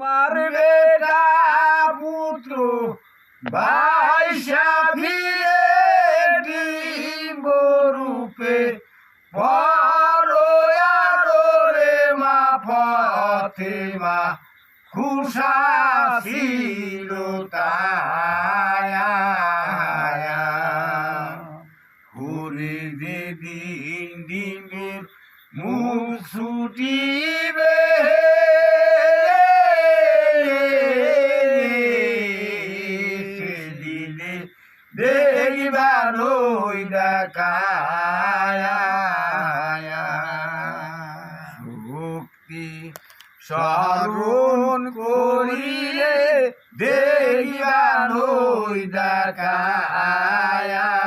মার বেটা পুত্র। বাইশা ফিরে ডিম্ব রূপে পরে মা ফতেমা, খুশা ছিল তায়া যে দিন দিনের মুখ ছুটিবে। দেখবার ওই শক্তি স্মরণ করিলে দেখিবার ওই ডাকায়া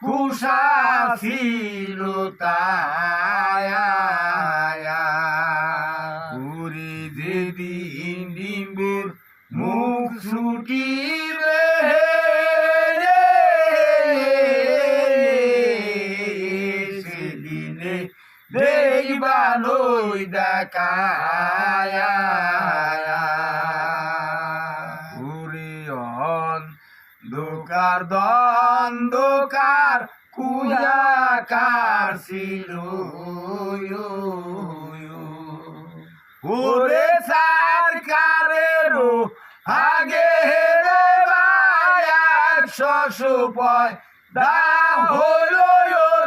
খুশা ছিল তায়া পুরি যেদিন ডিম্বের মুখ ছুটিবে সেদিনে দেখবার ওই ডাকায়া উরে অন্ধকার দ্বন্দ্বকার কুয়াকার ছিল ওরে সরকারেরও আগে রে একশো সুপয়। দা হলো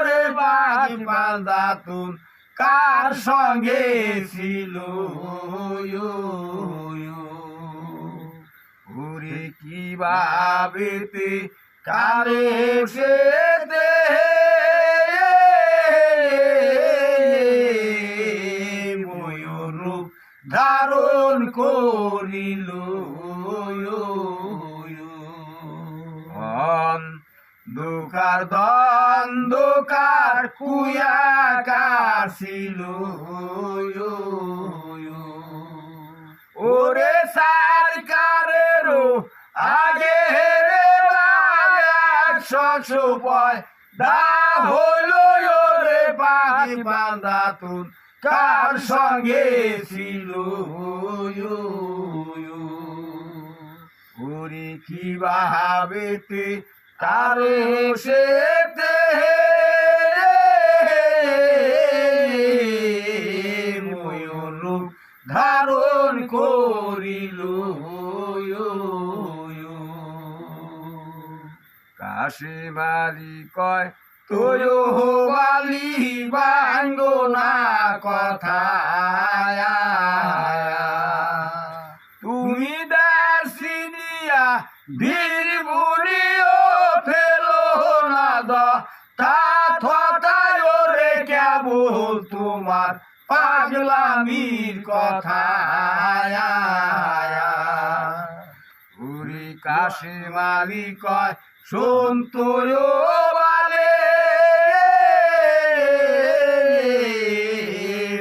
রে বাজ বান্দাতুন কার সঙ্গে ছিল ওরে কি ভাবেতে কারে সেতে ময়ূরূপ ধারণ করিল দুকার দ্বন্দ্বকার কুয়াকার ছিল ওরে সরকারেরও একশো পয় দা হলো রে পাখি বান্দা তুন কার সঙ্গে ছিল ওরে কি বাহাবেতে, তারে সেতে ময়ূর ধারণ করিল কাশি মারি কয়, তোয় বালি বাঙ্গ না কথা তুমি দাসিনিয়া বীর বুড়িও ফেলো না দ, তা থতায় রে কেবল তোমার পাগলামির কথা উরি কাশি মালি কয় শোন বালে।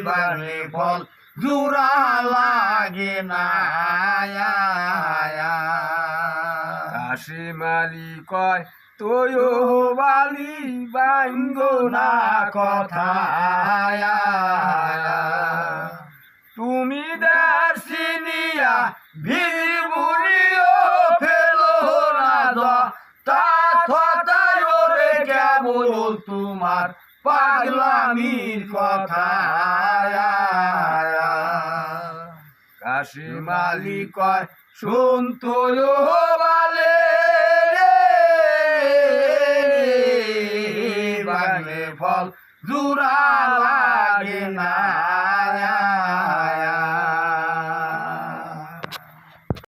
বালে ফল জুরা লাগে না কাশি মালি কয় তোয় বালি, বাঙ্গ না কথা। তুমি দার্শিনিয়া বীর রে কেবল তোমার পাগলামির কথা কাশি মালি কয়, শুন তোয় বালে বাগলে ফল জুরা লাগে না।